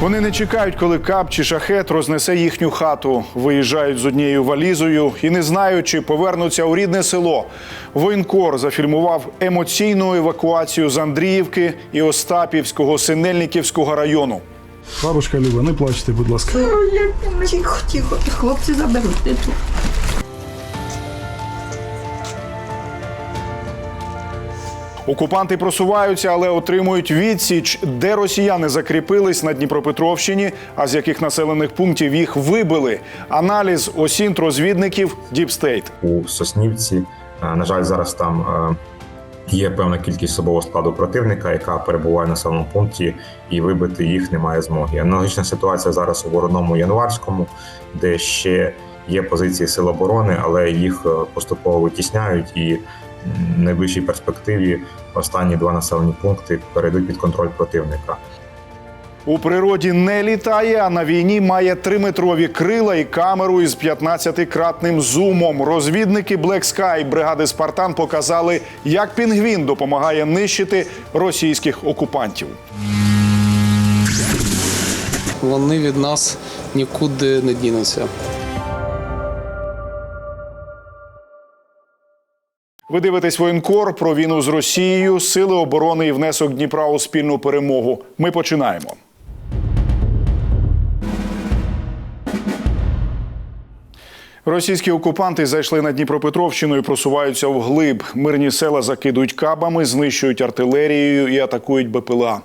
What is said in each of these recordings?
Вони не чекають, коли кап чи шахет рознесе їхню хату. Виїжджають з однією валізою і не знають, чи повернуться у рідне село. Воєнкор зафільмував емоційну евакуацію з Андріївки і Остапівського Синельниківського району. Бабушка Люба, не плачте, будь ласка. Тихо, тихо, хлопці заберуть Окупанти просуваються, але отримують відсіч, де росіяни закріпились на Дніпропетровщині, а з яких населених пунктів їх вибили. Аналіз осінт розвідників Діпстейт. у Соснівці. Е, На жаль, зараз там е, є певна кількість особового складу противника, яка перебуває в населеному пункті, і вибити їх немає змоги. Аналогічна ситуація зараз у Вороному Январському, де ще є позиції сил оборони, але їх е, поступово витісняють і в найближчій перспективі останні два населені пункти перейдуть під контроль противника. У природі не літає, а на війні має триметрові крила і камеру із 15-кратним зумом. Розвідники Black Sky бригади Спартан показали, як пінгвін допомагає нищити російських окупантів. Вони від нас нікуди не дінуться. Ви дивитесь воєнкор про війну з Росією, сили оборони і внесок Дніпра у спільну перемогу. Ми починаємо. Російські окупанти зайшли на Дніпропетровщину і просуваються вглиб. Мирні села закидують кабами, знищують артилерією і атакують БПЛА.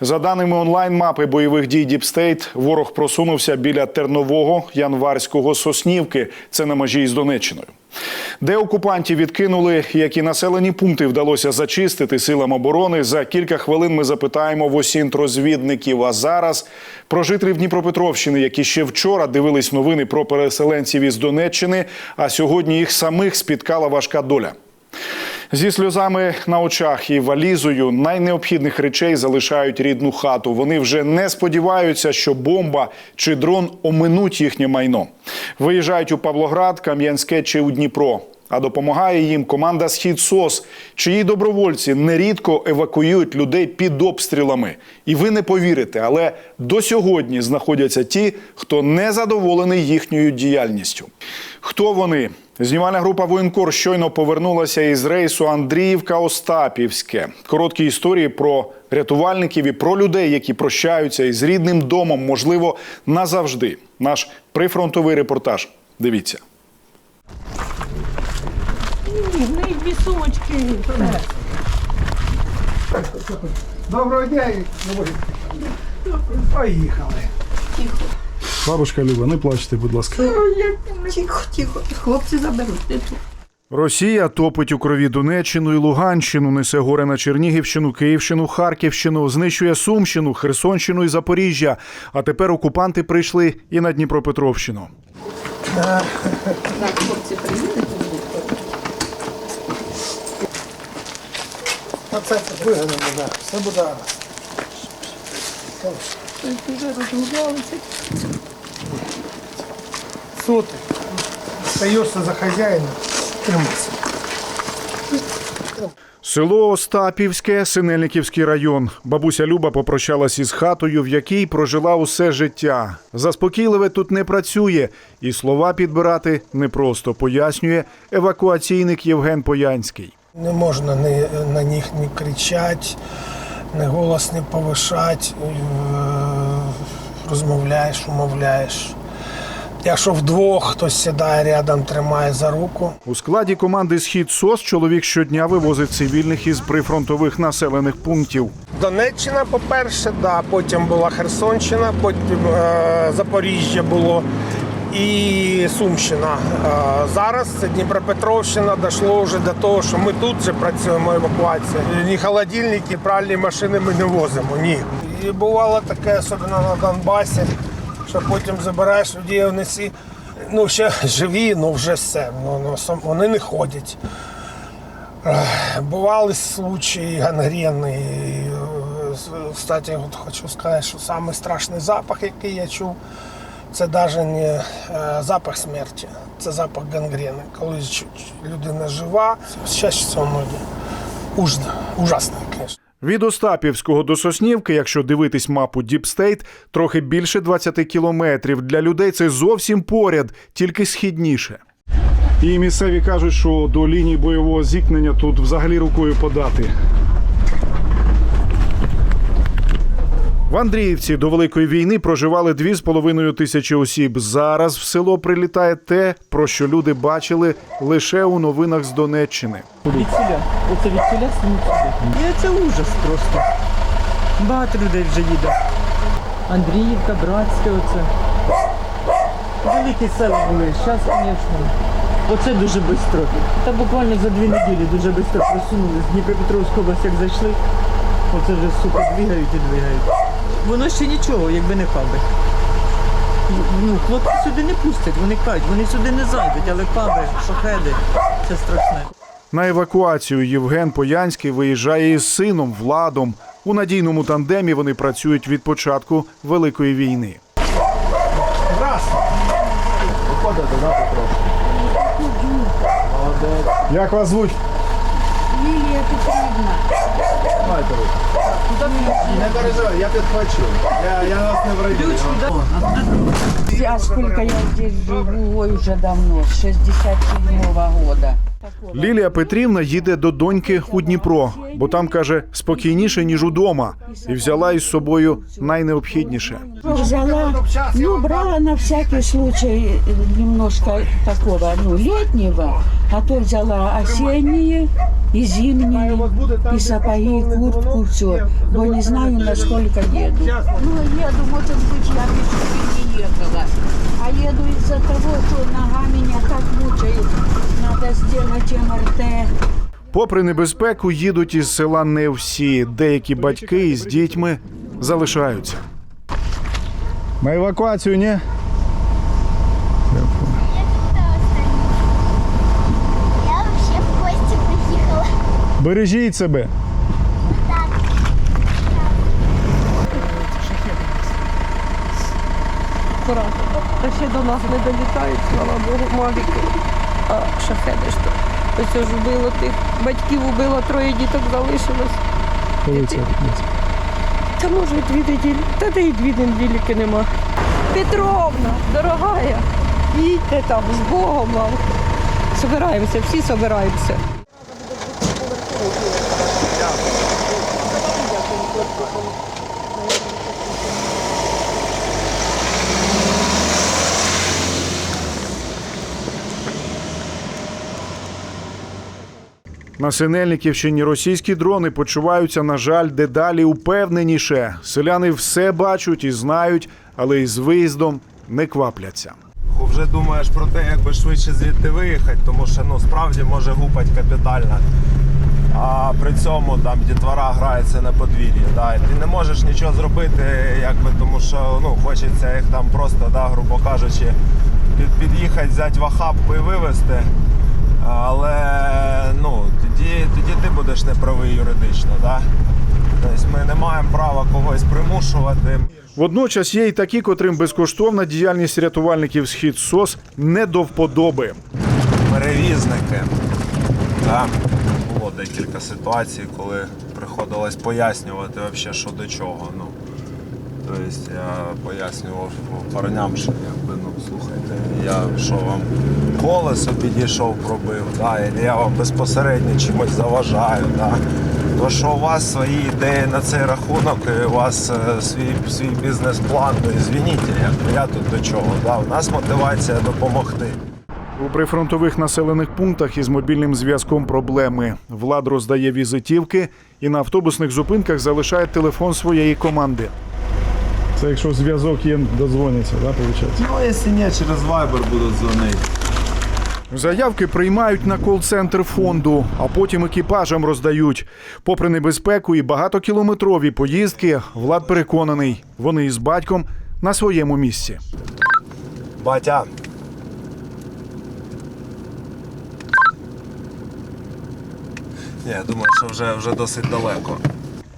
За даними онлайн-мапи бойових дій Діпстейт, ворог просунувся біля Тернового, Январського, Соснівки. Це на межі із Донеччиною. Де окупантів відкинули, які населені пункти вдалося зачистити силам оборони. За кілька хвилин ми запитаємо в осінт розвідників. А зараз про жителів Дніпропетровщини, які ще вчора дивились новини про переселенців із Донеччини, а сьогодні їх самих спіткала важка доля. Зі сльозами на очах і валізою найнеобхідних речей залишають рідну хату. Вони вже не сподіваються, що бомба чи дрон оминуть їхнє майно. Виїжджають у Павлоград, Кам'янське чи у Дніпро. А допомагає їм команда Схід СОС, чиї добровольці нерідко евакуюють людей під обстрілами. І ви не повірите, але до сьогодні знаходяться ті, хто не задоволений їхньою діяльністю. Хто вони? Знімальна група воєнкор щойно повернулася із рейсу Андріївка Остапівське. Короткі історії про рятувальників і про людей, які прощаються із рідним домом, можливо, назавжди. Наш прифронтовий репортаж. Дивіться. Ні, в неї дві сумочки. Доброго дня. Поїхали. Бабушка Люба, не плачте, будь ласка. Тихо, тихо, хлопці заберуть ти тут. Росія топить у крові Донеччину і Луганщину, несе горе на Чернігівщину, Київщину, Харківщину, знищує Сумщину, Херсонщину і Запоріжжя. А тепер окупанти прийшли і на Дніпропетровщину. Так, хлопці приїдуть. Оце це вигадано, да. Все буде. гаразд. Вже розгублялися. Що ти? Стаєшся за хазяїна, тримайся. Село Остапівське, Синельниківський район. Бабуся Люба попрощалась із хатою, в якій прожила усе життя. Заспокійливе тут не працює, і слова підбирати непросто, пояснює евакуаційник Євген Поянський. Не можна ні, на них не кричати, не голос не повишати, е, розмовляєш, умовляєш. Якщо вдвох хтось сідає рядом, тримає за руку. У складі команди Схід СОС чоловік щодня вивозить цивільних із прифронтових населених пунктів. Донеччина, по-перше, да, потім була Херсонщина, потім е, Запоріжжя було і Сумщина. Е, зараз Дніпропетровщина дійшло вже до того, що ми тут вже працюємо евакуація. Ні холодильники, ні пральні машини ми не возимо. Ні. І бувало таке, особливо на Донбасі, що потім забираєш людей внесі. Ну, ще живі, ну вже все. Ну, ну, вони не ходять. Бували случаї гангрени. Е, Кстати, от хочу сказати, що самий страшний запах, який я чув, це навіть не е, запах смерті, це запах гангрени. Коли людина жива, це воно ужасно, ужасно, звісно. Від Остапівського до Соснівки, якщо дивитись мапу Діпстейт, трохи більше 20 кілометрів. Для людей це зовсім поряд, тільки східніше. І місцеві кажуть, що до лінії бойового зіткнення тут взагалі рукою подати. В Андріївці до Великої війни проживали 2,5 тисячі осіб. Зараз в село прилітає те, про що люди бачили лише у новинах з Донеччини. Від селя. Оце від селя сюди. Це ужас просто. Багато людей вже їде. Андріївка, Братське оце. Великі села були. Зараз, звісно. Оце дуже швидко. Та буквально за дві неділі дуже швидко просунули. З Дніпропетровської області як зайшли. Оце вже сука двигають і двигають. Воно ще нічого, якби не каби. Ну, хлопці сюди не пустять, вони кажуть, вони сюди не зайдуть, але каби, шахеди, це страшне. На евакуацію Євген Поянський виїжджає із сином Владом. У надійному тандемі вони працюють від початку Великої війни. Як вас звуть? Лілія Петрівна. Я сколько я здесь живу, ой, уже давно, с 67-го года. Лілія Петрівна їде до доньки у Дніпро, бо там каже спокійніше ніж удома, і взяла із собою найнеобхідніше. Взяла, ну, брала на всякий случай немножко такого, ну, летнего, а то взяла осенние и зимние, и сапоги, и куртку, все. Бо не знаю, насколько еду. Ну, еду, может быть, я пешком не ехала. А еду из-за того, что нога меня так мучает. Надо сделать МРТ. Попри небезпеку, їдуть із села не всі. Деякі батьки із дітьми залишаються. На евакуацію ні? Бережіть себе. Та ще до нас не долітають, слава Богу, мавіки. А шахеди ж то. Ось ж вбило тих. Батьків убило, троє діток залишилось. Та може дві неділі. Та де і дві неділіки нема. Петровна, дорогая, їдьте там з Богом вам. Собираємося, всі собираємося. На Синельниківщині російські дрони почуваються, на жаль, дедалі упевненіше. Селяни все бачать і знають, але із виїздом не квапляться. Вже думаєш про те, як би швидше звідти виїхати, тому що ну справді може гупать капітально. А при цьому там дітвора грається на подвір'ї. Да, ти не можеш нічого зробити, якби, тому що ну, хочеться їх там просто, да, грубо кажучи, під, під'їхати, взяти в охапку і вивезти. Але ну, тоді, тоді ти будеш неправий юридично. Да? Тобто ми не маємо права когось примушувати. Водночас є й такі, котрим безкоштовна діяльність рятувальників схід СОС не до вподоби. перевізники. Так, було декілька ситуацій, коли приходилось пояснювати вообще, що до чого. Ну, тобто я пояснював парням, що якби, ну, слухайте, я що вам колесо підійшов, пробив, да, або я вам безпосередньо чимось заважаю. Да. То, що у вас свої ідеї на цей рахунок, і у вас е, свій, свій бізнес-план, то звініть, я, я тут до чого. Да. У нас мотивація допомогти. У прифронтових населених пунктах із мобільним зв'язком проблеми. Влад роздає візитівки і на автобусних зупинках залишає телефон своєї команди. Це якщо зв'язок є, дозвоняться, да, виходить? Ну, якщо ні, через Viber будуть дзвонити. Заявки приймають на кол-центр фонду, а потім екіпажам роздають. Попри небезпеку і багатокілометрові поїздки, Влад переконаний, вони із батьком на своєму місці. Батя. Я думаю, що вже, вже досить далеко.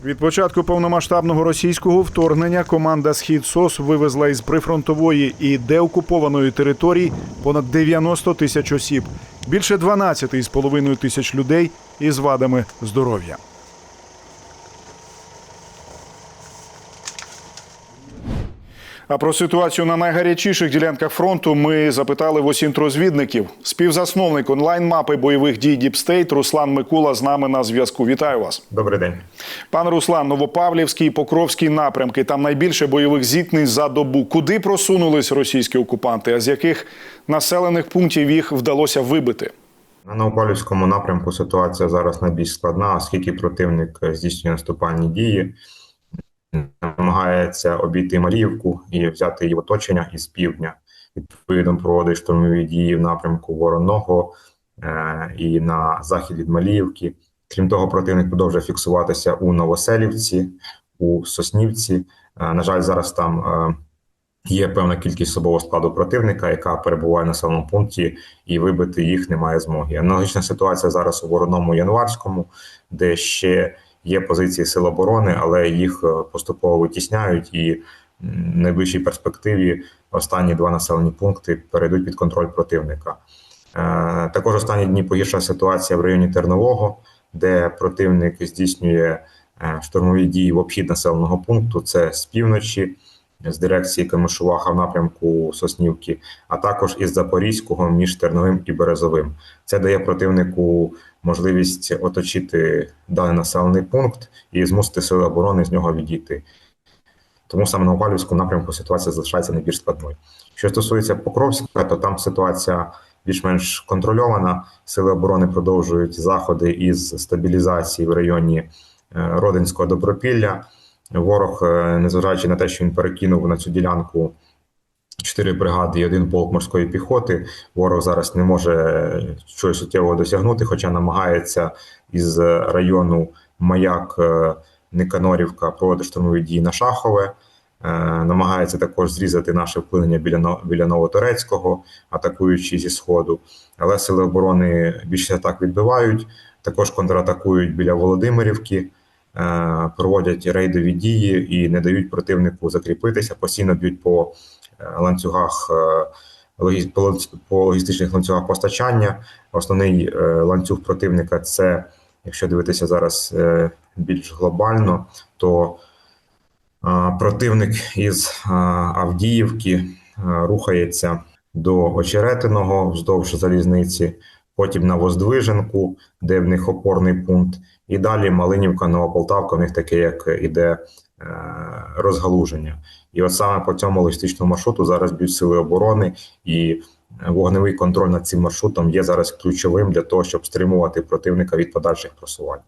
Від початку повномасштабного російського вторгнення команда Схід СОС вивезла із прифронтової і деокупованої території понад 90 тисяч осіб, більше 12,5 тисяч людей із вадами здоров'я. А про ситуацію на найгарячіших ділянках фронту ми запитали в осінтрозвідників. Співзасновник онлайн-мапи бойових дій Діпстейт Руслан Микула з нами на зв'язку. Вітаю вас. Добрий день. Пан Руслан, Новопавлівський, Покровський напрямки. Там найбільше бойових зіткнень за добу. Куди просунулись російські окупанти? А з яких населених пунктів їх вдалося вибити? На Новопавлівському напрямку ситуація зараз найбільш складна, оскільки противник здійснює наступальні дії, намагається обійти Маріївку і взяти її в оточення із півдня. Відповідно, проводить штурмові дії в напрямку Вороного е, і на захід від Маліївки. Крім того, противник продовжує фіксуватися у Новоселівці, у Соснівці. Е, на жаль, зараз там е, є певна кількість особового складу противника, яка перебуває в населеному пункті, і вибити їх немає змоги. Аналогічна ситуація зараз у Вороному Январському, де ще є позиції сил оборони, але їх е, поступово витісняють, і в найближчій перспективі останні два населені пункти перейдуть під контроль противника. Е, Також останні дні погірша ситуація в районі Тернового, де противник здійснює е, штурмові дії в обхід населеного пункту. Це з півночі, з дирекції Камишуваха в напрямку Соснівки, а також із Запорізького між Терновим і Березовим. Це дає противнику можливість оточити даний населений пункт і змусити сили оборони з нього відійти. Тому саме на Опалівському напрямку ситуація залишається найбільш складною. Що стосується Покровська, то там ситуація більш-менш контрольована. Сили оборони продовжують заходи із стабілізації в районі е, Родинського добропілля. Ворог, е, незважаючи на те, що він перекинув на цю ділянку чотири бригади і один полк морської піхоти, ворог зараз не може чогось суттєвого досягнути, хоча намагається із району Маяк е, Никанорівка проводити штурмові дії на Шахове. Е, Намагається також зрізати наше вплинення біля біля Новоторецького, атакуючи зі сходу. Але сили оборони більше атак відбивають. Також контратакують біля Володимирівки, е, проводять рейдові дії і не дають противнику закріпитися, постійно б'ють по ланцюгах. е, по логістичних ланцюгах постачання. Основний е, ланцюг противника це, якщо дивитися зараз е, більш глобально, то Противник із Авдіївки рухається до Очеретиного вздовж залізниці, потім на Воздвиженку, де в них опорний пункт, і далі Малинівка, Новополтавка, в них таке, як іде розгалуження. І от саме по цьому логістичному маршруту зараз б'ють сили оборони, і вогневий контроль над цим маршрутом є зараз ключовим для того, щоб стримувати противника від подальших просувань.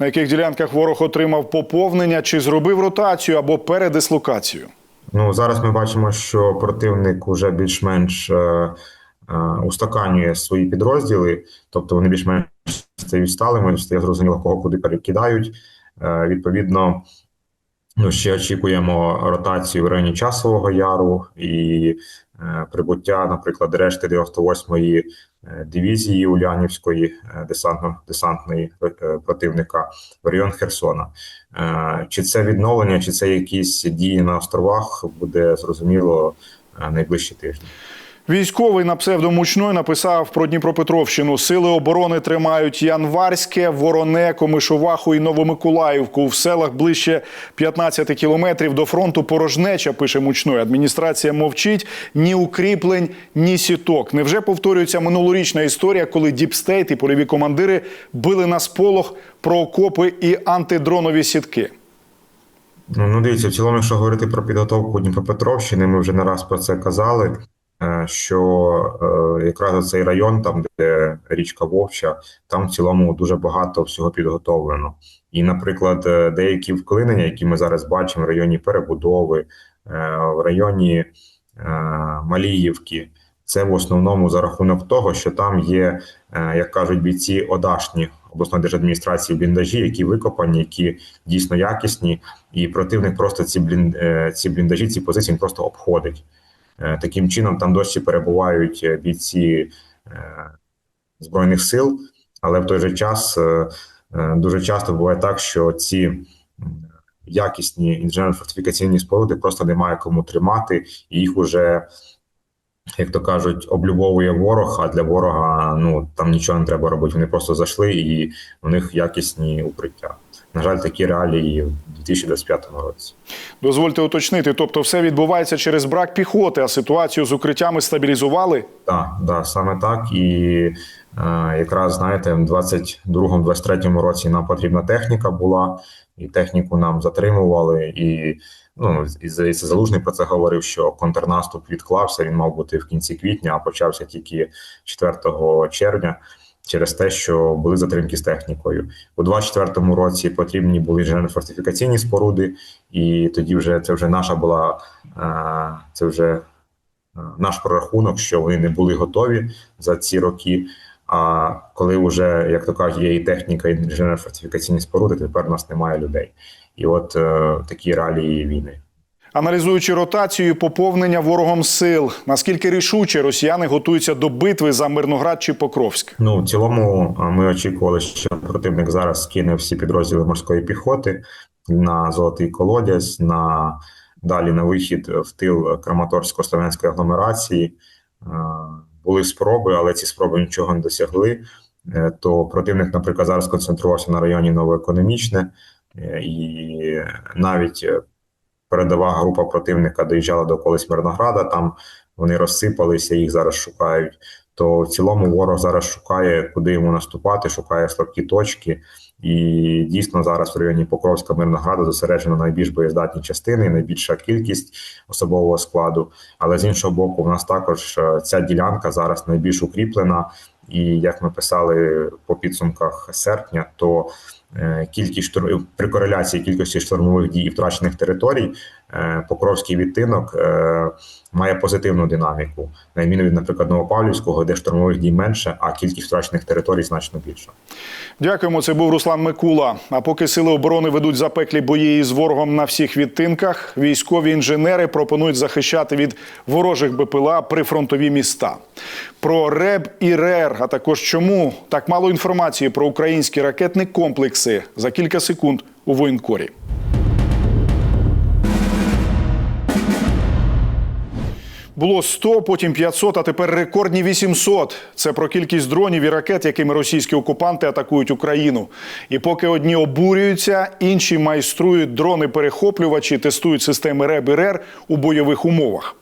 На яких ділянках ворог отримав поповнення чи зробив ротацію або передислокацію? Ну зараз ми бачимо, що противник вже більш-менш е, е, устаканює свої підрозділи, тобто вони більш-менш стають сталими, стає зрозуміло, кого куди перекидають. Е, відповідно, ну ще очікуємо ротацію в районі часового яру і е, прибуття, наприклад, решти 98-ї е, дивізії Улянівської е, десантно десантної е, противника в район Херсона. Е, Чи це відновлення, чи це якісь дії на островах, буде зрозуміло найближчі тижні. Військовий на псевдомучной написав про Дніпропетровщину. Сили оборони тримають Январське, Вороне, Комишуваху і Новомиколаївку. В селах ближче 15 кілометрів до фронту порожнеча, пише Мучной. Адміністрація мовчить ні укріплень, ні сіток. Невже повторюється минулорічна історія, коли діпстейт і польові командири били на сполох про окопи і антидронові сітки? Ну, ну дивіться, в цілому, якщо говорити про підготовку Дніпропетровщини, ми вже не раз про це казали. Е, Що е, якраз цей район, там де річка Вовча, там в цілому дуже багато всього підготовлено. І, наприклад, е, деякі вклинення, які ми зараз бачимо в районі перебудови, в районі Маліївки, це в основному за рахунок того, що там є, як кажуть бійці, одашні обласної держадміністрації бліндажі, які викопані, які дійсно якісні, і противник просто ці бліндажі, ці позиції просто обходить. Е, Таким чином, там досі перебувають е, бійці е, збройних сил, але в той же час дуже часто буває так, що ці якісні інженерно-фортифікаційні споруди просто немає кому тримати, і їх уже, як то кажуть, облюбовує ворог. А для ворога ну там нічого не треба робити. Вони просто зайшли, і у них якісні укриття. На жаль, такі реалії в 2025 році. Дозвольте уточнити, тобто все відбувається через брак піхоти, а ситуацію з укриттями стабілізували. Так, да, саме так. І е, якраз знаєте, в 22-23 році нам потрібна техніка була, і техніку нам затримували. І ну і здається, залужний про це говорив, що контрнаступ відклався. Він мав бути в кінці квітня, а почався тільки 4 червня. Через те, що були затримки з технікою у 24-му році потрібні були інженерно-фортифікаційні споруди, і тоді вже це вже наша була е, це вже е, наш прорахунок, що вони не були готові за ці роки. А коли вже, як то кажуть, є і техніка, і інженерно-фортифікаційні споруди, тепер у нас немає людей. І от е, такі реалії війни. Аналізуючи ротацію поповнення ворогом сил, наскільки рішуче росіяни готуються до битви за Мирноград чи Покровськ? Ну в цілому, ми очікували, що противник зараз скине всі підрозділи морської піхоти на золотий колодязь, на далі на вихід в тил Краматорсько-Слов'янської агломерації. Були спроби, але ці спроби нічого не досягли. Е, То противник, наприклад, зараз концентрувався на районі новоекономічне, е, і навіть передова група противника доїжджала до околиць Мирнограда. Там вони розсипалися, їх зараз шукають. То в цілому ворог зараз шукає, куди йому наступати, шукає слабкі точки. І дійсно зараз в районі Покровська Мирнограда зосереджено найбільш боєздатні частини, найбільша кількість особового складу. Але з іншого боку, в нас також е, ця ділянка зараз найбільш укріплена. І як ми писали по підсумках серпня, то кількість штур... при кореляції кількості штурмових дій і втрачених територій е, Покровський відтинок е, має позитивну динаміку, на відміну від, наприклад, Новопавлівського, де штурмових дій менше, а кількість втрачених територій значно більша. Дякуємо. Це був Руслан Микула. А поки сили оборони ведуть запеклі бої із ворогом на всіх відтинках, військові інженери пропонують захищати від ворожих БПЛА прифронтові міста. Про РЕБ і РЕР, а також чому так мало інформації про українські ракетні комплекси за кілька секунд у воєнкорі. Було 100, потім 500, а тепер рекордні 800. Це про кількість дронів і ракет, якими російські окупанти атакують Україну. І поки одні обурюються, інші майструють дрони-перехоплювачі, тестують системи РЕБ і РЕР у бойових умовах.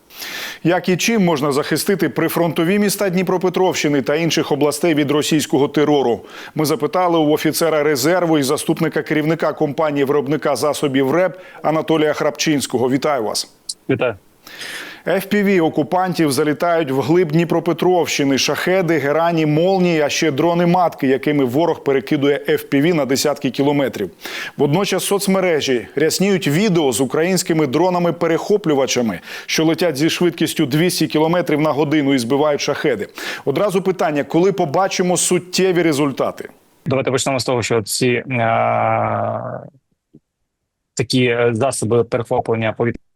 Як і чим можна захистити прифронтові міста Дніпропетровщини та інших областей від російського терору? Ми запитали у офіцера резерву і заступника керівника компанії виробника засобів РЕП Анатолія Храпчинського. Вітаю вас. Вітаю. FPV окупантів залітають в глиб Дніпропетровщини, шахеди, герані, молнії, а ще дрони-матки, якими ворог перекидує FPV на десятки кілометрів. Водночас соцмережі рясніють відео з українськими дронами-перехоплювачами, що летять зі швидкістю 200 кілометрів на годину і збивають шахеди. Одразу питання: коли побачимо суттєві результати? Давайте почнемо з того, що ці е, такі е, засоби перехоплення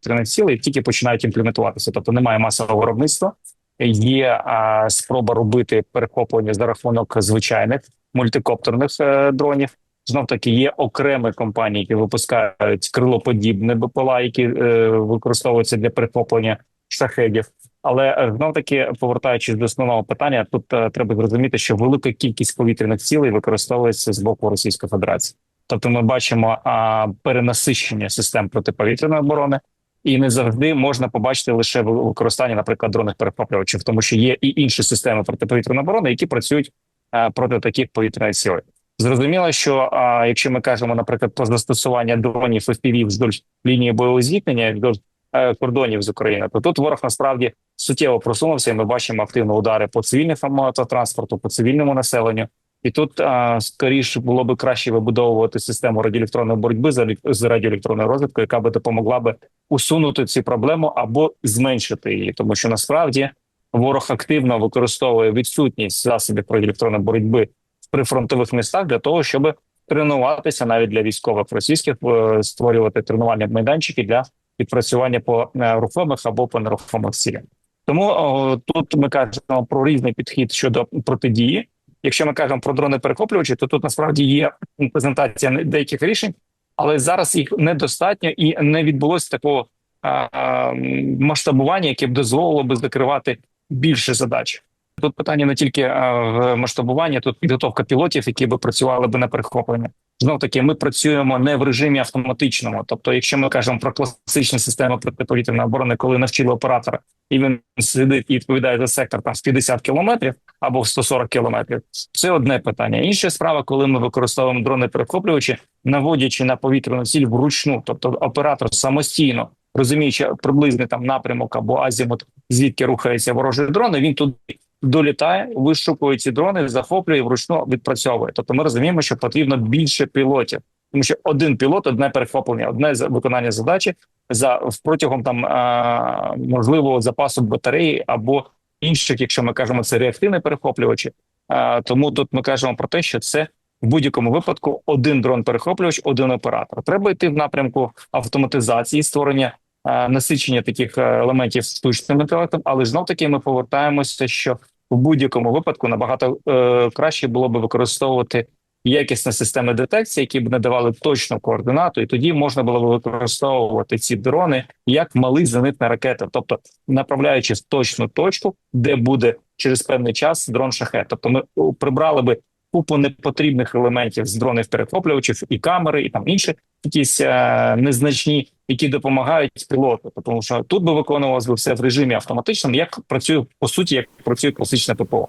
повітряних цілей тільки починають імплементуватися, тобто немає масового виробництва. Є е, спроба робити перехоплення за рахунок звичайних мультикоптерних е, дронів. Знов таки є окремі компанії, які випускають крилоподібне БПЛА, які е, використовуються для перехоплення шахедів. Але е, знов таки, повертаючись до основного питання, тут е, треба зрозуміти, що велика кількість повітряних цілей використовується з боку Російської Федерації. Тобто, ми бачимо а, перенасищення систем протиповітряної оборони, і не завжди можна побачити лише ви- використання, наприклад, дронних перехоплювачів, тому що є і інші системи протиповітряної оборони, які працюють а, проти таких повітряних цілей. Зрозуміло, що а, якщо ми кажемо, наприклад, про застосування дронів FPV вздовж лінії бойового зіткнення, вздовж е, кордонів з Україною, то тут ворог насправді суттєво просунувся, і ми бачимо активні удари по цивільним автотранспорту, по цивільному населенню. І тут а, скоріше було би краще вибудовувати систему радіоелектронної боротьби з елек- з радіоелектронною розвідкою, яка би допомогла би усунути цю проблему або зменшити її, тому що насправді ворог активно використовує відсутність засобів радіоелектронної боротьби в прифронтових містах для того, щоб тренуватися навіть для військових російських, е, створювати тренувальні майданчики для відпрацювання по е, рухомих або по нерухомих цілях. Тому о, тут ми кажемо про різний підхід щодо протидії. Якщо ми кажемо про дрони перехоплювачі, то тут насправді є презентація деяких рішень, але зараз їх недостатньо і не відбулося такого а, масштабування, яке б дозволило би закривати більше задач. Тут питання не тільки в масштабуванні, тут підготовка пілотів, які би працювали би на перехоплення. Знов таки, ми працюємо не в режимі автоматичному. Тобто, якщо ми кажемо про класичну систему протиповітряної оборони, коли навчили оператора, і він сидить і відповідає за сектор там з 50 кілометрів або в 140 кілометрів, це одне питання. Інша справа, коли ми використовуємо дрони перехоплювачі, наводячи на повітряну ціль вручну, тобто оператор самостійно розуміючи приблизний там напрямок або азімут, звідки рухається ворожий дрон, він туди долітає, вишукує ці дрони, захоплює вручну відпрацьовує. Тобто, ми розуміємо, що потрібно більше пілотів, тому що один пілот, одне перехоплення, одне виконання задачі за протягом там можливого запасу батареї або інших, якщо ми кажемо, це реактивні перехоплювачі. А, тому тут ми кажемо про те, що це в будь-якому випадку один дрон перехоплювач, один оператор. Треба йти в напрямку автоматизації, створення е, насичення таких е, елементів штучним інтелектом, але знов таки ми повертаємося, що в будь-якому випадку набагато е, краще було би використовувати якісні системи детекції, які б надавали точну координату, і тоді можна було б використовувати ці дрони як мали зенитні ракети, тобто направляючи в точну точку, де буде через певний час дрон шахет. Тобто, ми прибрали би купу непотрібних елементів з дронів перехоплювачів і камери, і там інші якісь е, незначні, які допомагають пілоту. Тому що тут би виконувалось би все в режимі автоматичному, як працює по суті, як працює класичне ППО.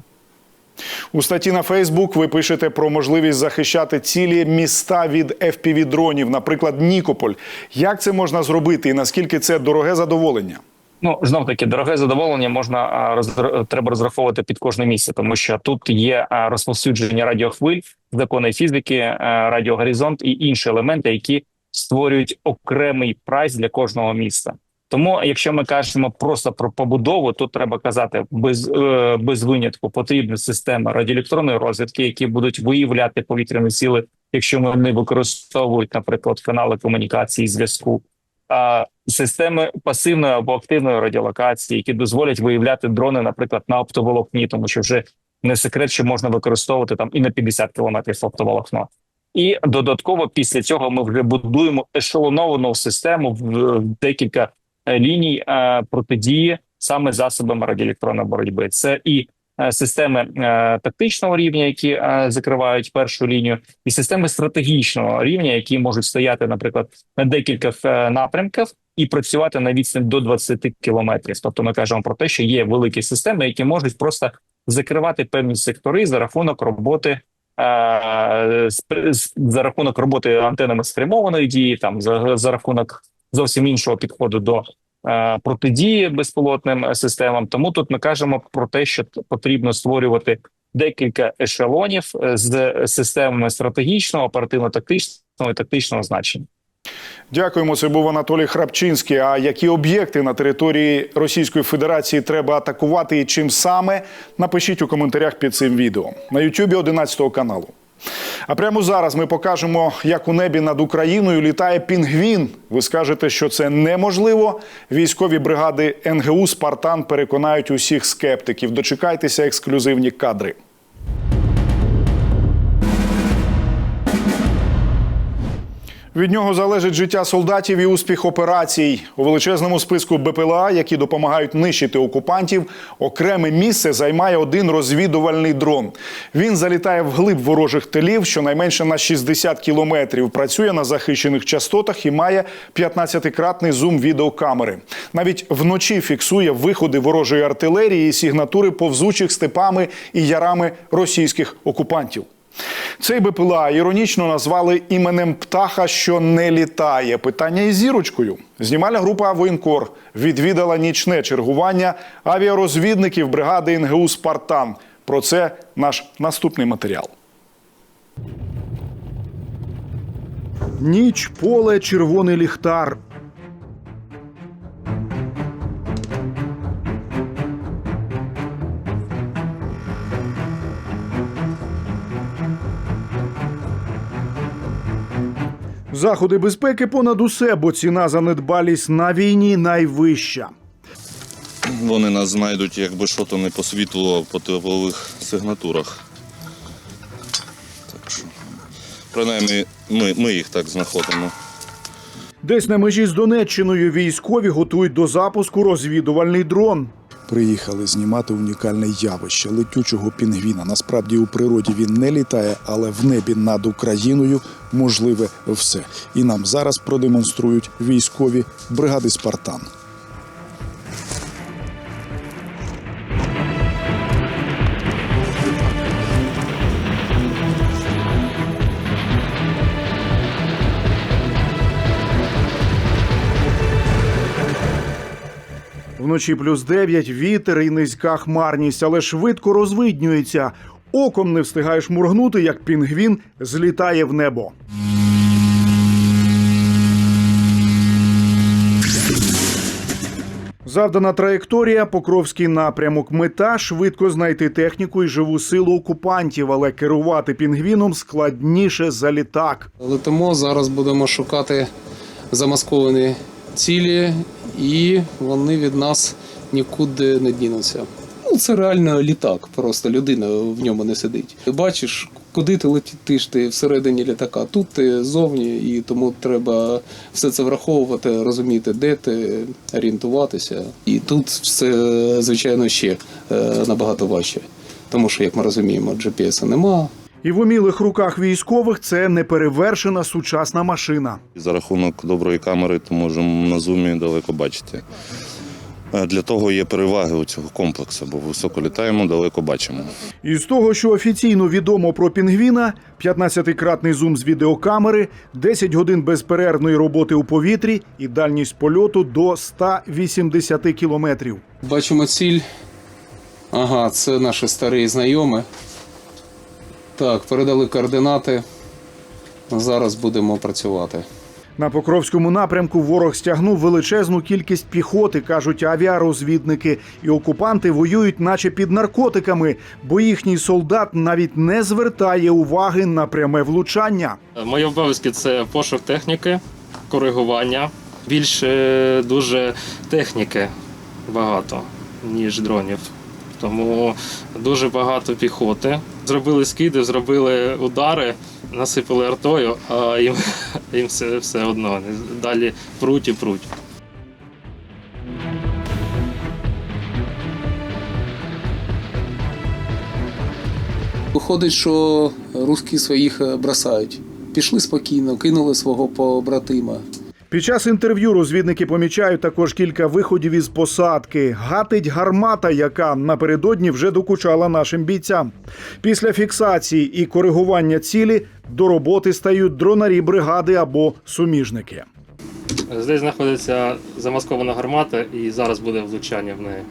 У статті на Фейсбук ви пишете про можливість захищати цілі міста від fpv дронів, наприклад, Нікополь. Як це можна зробити і наскільки це дороге задоволення? Ну знов таки дороге задоволення можна роз- треба розраховувати під кожне місце, тому що тут є розповсюдження радіохвиль, закони фізики, а, радіогоризонт і інші елементи, які створюють окремий прайс для кожного міста. Тому, якщо ми кажемо просто про побудову, тут треба казати без, е, без винятку потрібні системи радіоелектронної розвідки, які будуть виявляти повітряні сили, якщо вони використовують, наприклад, канали комунікації зв'язку а, системи пасивної або активної радіолокації, які дозволять виявляти дрони, наприклад, на оптоволокні, тому що вже не секрет, що можна використовувати там і на 50 кілометрів оптоволокно. І додатково після цього ми вже будуємо ешелоновану систему в декілька ліній е, протидії саме засобами радіоелектронної боротьби. Це і е, системи е, тактичного рівня, які е, закривають першу лінію, і системи стратегічного рівня, які можуть стояти, наприклад, на декілька е, напрямках і працювати на відстані до 20 кілометрів. Тобто, ми кажемо про те, що є великі системи, які можуть просто закривати певні сектори за рахунок роботи. е, За рахунок роботи антенами спрямованої дії, там за, за рахунок зовсім іншого підходу до е, протидії безпілотним системам. Тому тут ми кажемо про те, що потрібно створювати декілька ешелонів е, з системами стратегічного, оперативно-тактичного і тактичного значення. Дякуємо. Це був Анатолій Храпчинський. А які об'єкти на території Російської Федерації треба атакувати і чим саме? Напишіть у коментарях під цим відео на Ютубі 11 каналу. А прямо зараз ми покажемо, як у небі над Україною літає пінгвін. Ви скажете, що це неможливо. Військові бригади НГУ Спартан переконають усіх скептиків. Дочекайтеся ексклюзивні кадри. Від нього залежить життя солдатів і успіх операцій. У величезному списку БПЛА, які допомагають нищити окупантів, окреме місце займає один розвідувальний дрон. Він залітає вглиб ворожих тилів щонайменше на 60 кілометрів. Працює на захищених частотах і має 15-кратний зум відеокамери. Навіть вночі фіксує виходи ворожої артилерії і сігнатури повзучих степами і ярами російських окупантів. Цей БПЛА іронічно назвали іменем птаха, що не літає. Питання із зірочкою. Знімальна група Воєнкор відвідала нічне чергування авіарозвідників бригади НГУ Спартан. Про це наш наступний матеріал. Ніч, поле, червоний ліхтар. Заходи безпеки понад усе, бо ціна за недбалість на війні найвища. Вони нас знайдуть, якби що то не посвітло по теплових сигнатурах. Так що, принаймні, ми, ми їх так знаходимо. Десь на межі з Донеччиною військові готують до запуску розвідувальний дрон. Приїхали знімати унікальне явище летючого пінгвіна. Насправді у природі він не літає, але в небі над Україною можливе все. І нам зараз продемонструють військові бригади Спартан. Вночі плюс 9, вітер і низька хмарність, але швидко розвиднюється. Оком не встигаєш моргнути, як пінгвін злітає в небо. Завдана траєкторія, Покровський напрямок. Мета швидко знайти техніку і живу силу окупантів, але керувати пінгвіном складніше за літак. Летимо, зараз будемо шукати замасковані цілі, і вони від нас нікуди не дінуться. Ну, це реально літак, просто людина в ньому не сидить. Ти бачиш, куди ти летиш, ти всередині літака. Тут ти зовні, і тому треба все це враховувати, розуміти, де ти орієнтуватися. І тут все, звичайно, ще е, набагато важче. Тому що, як ми розуміємо, GPS нема, І в умілих руках військових це неперевершена сучасна машина. За рахунок доброї камери, то можемо на зумі далеко бачити. Е, Для того є переваги у цього комплексу, бо високо літаємо, далеко бачимо. Із того, що офіційно відомо про пінгвіна, 15-кратний зум з відеокамери, 10 годин безперервної роботи у повітрі і дальність польоту до 180 кілометрів. Бачимо ціль. Ага, це наші старі знайомі. Так, передали координати. Зараз будемо працювати. На Покровському напрямку ворог стягнув величезну кількість піхоти, кажуть авіарозвідники, і окупанти воюють, наче під наркотиками, бо їхній солдат навіть не звертає уваги на пряме влучання. Мої обов'язки це пошук техніки, коригування. Більше дуже техніки багато, ніж дронів. Тому дуже багато піхоти. Зробили скиди, зробили удари, насипали артою, а їм, їм все, все одно. Далі пруть і пруть. Виходить, що русські своїх бросають. Пішли спокійно, кинули свого побратима. Під час інтерв'ю розвідники помічають також кілька виходів із посадки. Гатить гармата, яка напередодні вже докучала нашим бійцям. Після фіксації і коригування цілі до роботи стають дронарі бригади або суміжники. Здесь знаходиться замаскована гармата і зараз буде влучання в неї.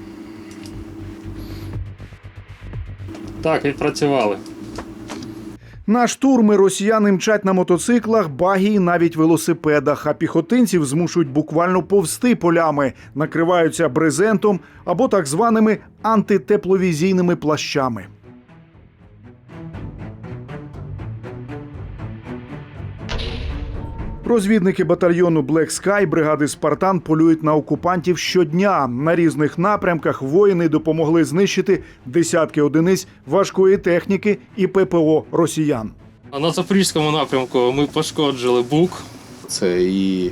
Так, відпрацювали. На штурми росіяни мчать на мотоциклах, багі і навіть велосипедах, а піхотинців змушують буквально повсти полями, накриваються брезентом або так званими антитепловізійними плащами. Розвідники батальйону Black Sky бригади Спартан полюють на окупантів щодня. На різних напрямках воїни допомогли знищити десятки одиниць важкої техніки і ППО росіян. А на запорізькому напрямку ми пошкоджили бук. Це і,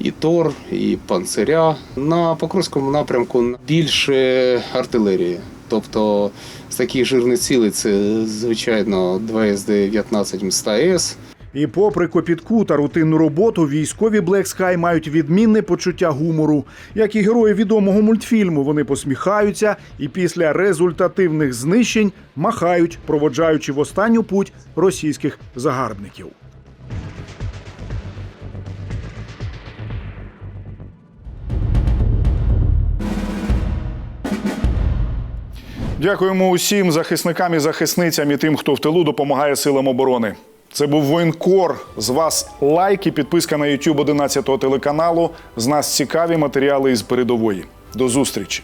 і Тор, і панциря. На Покровському напрямку більше артилерії. Тобто з таких жирних цілей це, звичайно, 2 СД-19 МСТА-С. І попри копітку та рутинну роботу, військові Black Sky мають відмінне почуття гумору. Як і герої відомого мультфільму, вони посміхаються і після результативних знищень махають, проводжаючи в останню путь російських загарбників. Дякуємо усім захисникам і захисницям і тим, хто в тилу допомагає силам оборони. Це був воєнкор. З вас лайк і підписка на YouTube 11 телеканалу. З нас цікаві матеріали із передової. До зустрічі.